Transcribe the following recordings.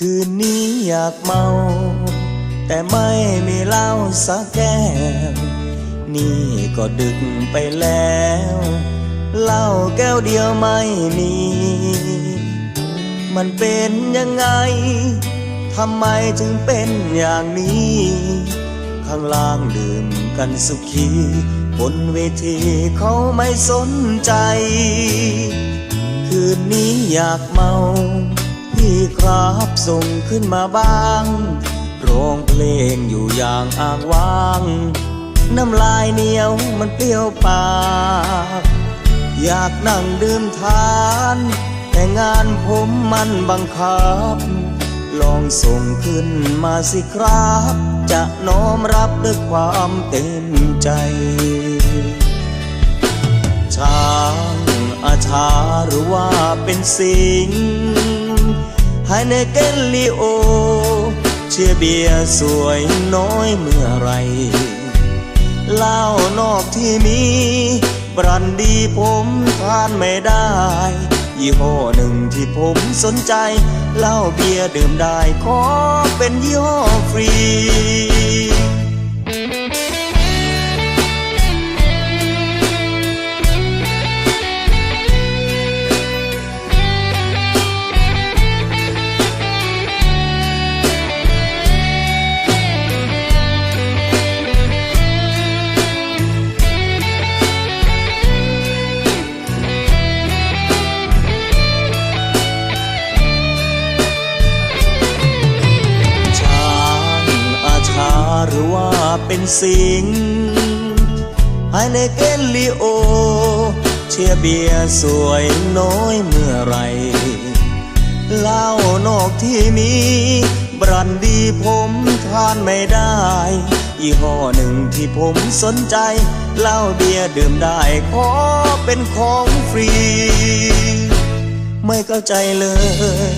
คืนนี้อยากเมา แต่ไม่มีเหล้าสักแก้ว นี่ก็ดึกไปแล้วเหล้าแก้วเดียวไม่มี มันเป็นยังไงทำไมถึงเป็นอย่างนี้ ข้างล่างดื่มกันสุขีบนเวทีเขาไม่สนใจ คืนนี้อยากเมา พี่ครับส่งขึ้นมาบ้างร้องเพลงอยู่อย่างอ้างว้าง น้ำลายเหนียวมันเปรี้ยวปาก อยากนั่งดื่มทาน แต่งานผมมันบังคับ ลองส่งขึ้นมาสิครับ จะน้อมรับด้วยความเต็มใจช้างอาชาหรือว่าเป็นสิง ไฮเนเกลิโอ เชียร์เบียร์สวยน้อยเมื่อไรเหล้านอกที่มีบรันดีผมทานไม่ได้ ยี่ห้อหนึ่งที่ผมสนใจเหล้าเบียร์ดื่มได้ขอเป็นยี่ห้อฟรี เป็นสิงภายในเกนลีโอ เชียเบียสวยน้อยเมื่อไรเหล้านอกที่มีบรันดีผมทานไม่ได้ ยี่ห้อหนึ่งที่ผมสนใจเหล้าเบียร์ดื่มได้ขอเป็นของฟรี ไม่เข้าใจเลย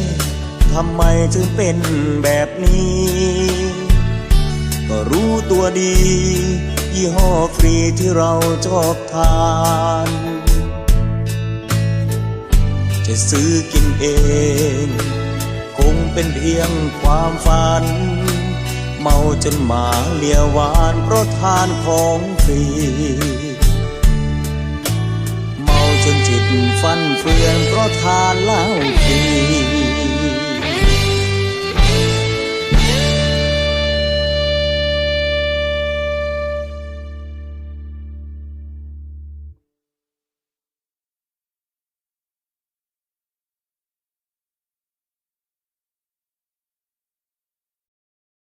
ทำไมถึงเป็นแบบนี้ รู้ตัวดี ยี่ห้อฟรีที่เราชอบทาน จะซื้อกินเอง คงเป็นเพียงความฝัน เมาจนหมาเลียหวานเพราะทานของฟรี เมาจนจิตฟันเฟือนเพราะทานเหล้าฟรี